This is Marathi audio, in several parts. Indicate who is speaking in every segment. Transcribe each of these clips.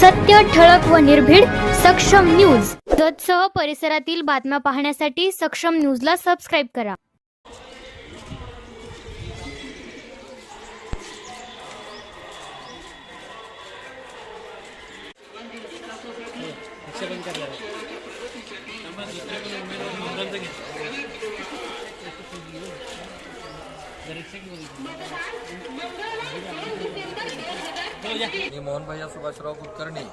Speaker 1: सत्य ठळक व निर्भीड सक्षम न्यूज. जतसह परिसरातील बातम्या पाहण्यासाठी सक्षम न्यूजला सबस्क्राईब करा.
Speaker 2: मी मोहनभैया सुभाषराव कुलकर्णी.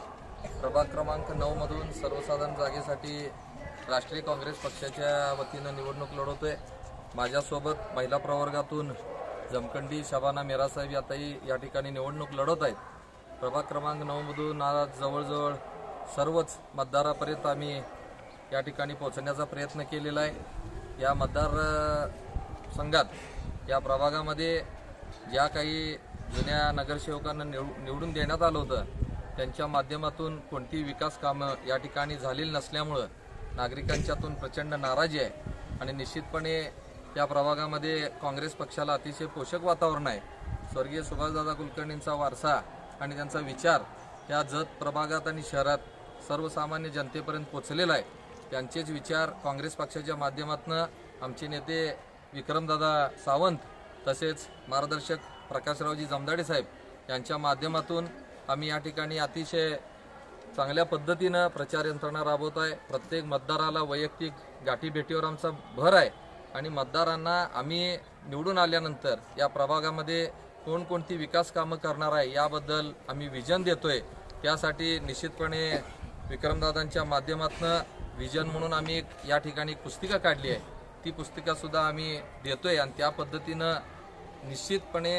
Speaker 2: प्रभाग क्रमांक नऊ मधून सर्वसाधारण जागेसाठी राष्ट्रीय काँग्रेस पक्षाच्या वतीनं निवडणूक लढवतोय. माझ्यासोबत महिला प्रवर्गातून जमखंडी शबाना मेरासाहेब यातही या ठिकाणी निवडणूक लढवत आहेत. प्रभाग क्रमांक नऊ मधून आज जवळजवळ सर्वच मतदारापर्यंत आम्ही या ठिकाणी पोहोचण्याचा प्रयत्न केलेला आहे. या मतदार संघात या प्रभागामध्ये ज्या काही जुन्या नगरसेवकांना निव निवडून देण्यात आलं होतं त्यांच्या माध्यमातून कोणती विकास कामं या ठिकाणी झालेली नसल्यामुळं नागरिकांच्यातून प्रचंड नाराजी आहे. आणि निश्चितपणे या प्रभागामध्ये काँग्रेस पक्षाला अतिशय पोषक वातावरण आहे. स्वर्गीय सुभाषदादा कुलकर्णींचा वारसा आणि त्यांचा विचार या जत प्रभागात आणि शहरात सर्वसामान्य जनतेपर्यंत पोचलेला आहे. त्यांचेच विचार काँग्रेस पक्षाच्या माध्यमातून आमचे नेते विक्रमदादा सावंत तसेच मार्गदर्शक प्रकाशरावजी जमदाडे साहेब यांच्या माध्यमातून आम्ही या ठिकाणी अतिशय चांगल्या पद्धतीनं प्रचार यंत्रणा राबवत आहे. प्रत्येक मतदाराला वैयक्तिक गाठीभेटीवर आमचा भर आहे आणि मतदारांना आम्ही निवडून आल्यानंतर या प्रभागामध्ये कोणकोणती विकास कामं करणार आहे याबद्दल आम्ही विजन देतोय. त्यासाठी निश्चितपणे विक्रमदादांच्या माध्यमातून विजन म्हणून आम्ही या ठिकाणी पुस्तिका काढली आहे. ती पुस्तिकासुद्धा आम्ही देतो आहे आणि त्या पद्धतीनं निश्चितपणे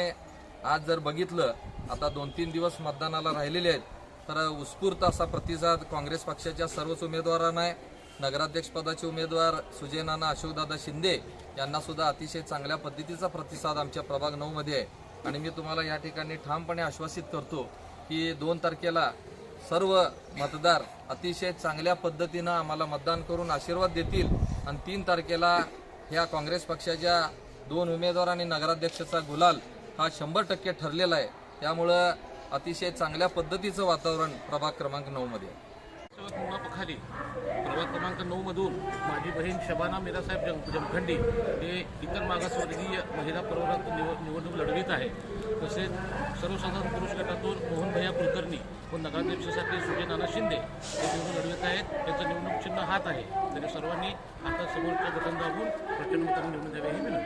Speaker 2: आज जर बघितलं आता दोन तीन दिवस मतदानाला राहिलेले आहेत तर उत्स्फूर्त असा प्रतिसाद काँग्रेस पक्षाच्या सर्वच उमेदवारांना आहे. नगराध्यक्षपदाचे उमेदवार सुजय नाना अशोकदादा शिंदे यांनासुद्धा अतिशय चांगल्या पद्धतीचा प्रतिसाद आमच्या प्रभाग नऊमध्ये आहे. आणि मी तुम्हाला या ठिकाणी ठामपणे आश्वासित करतो की दोन तारखेला सर्व मतदार अतिशय चांगल्या पद्धतीनं आम्हाला मतदान करून आशीर्वाद देतील. आणि तीन तारखेला ह्या काँग्रेस पक्षाच्या दोन उमेदवार आणि नगराध्यक्षाचा गुलाल हा शंभर टक्के ठरलेला आहे. त्यामुळं अतिशय चांगल्या पद्धतीचं वातावरण प्रभाग क्रमांक नऊमध्ये आहे.
Speaker 3: सेवक मुळापखाली प्रभाग क्रमांक नऊ मधून माझी बहीण शबाना मिरासाहेब जम जमखंडी हे इतर मागासवर्गीय महिला प्रवर्गात निव निवडणूक लढवित आहे. तसेच सर्वसाधारण पुरुष गटातून मोहनभैया कुलकर्णी व नगराध्यक्षासाठी सुजय नाना शिंदे हे निवडणूक लढवित आहेत. त्यांचं निवडणूक चिन्ह हात आहे. तरी सर्वांनी आता समोरच्या बटन दाबून प्रचंड निवडून द्यावे ही विनंती.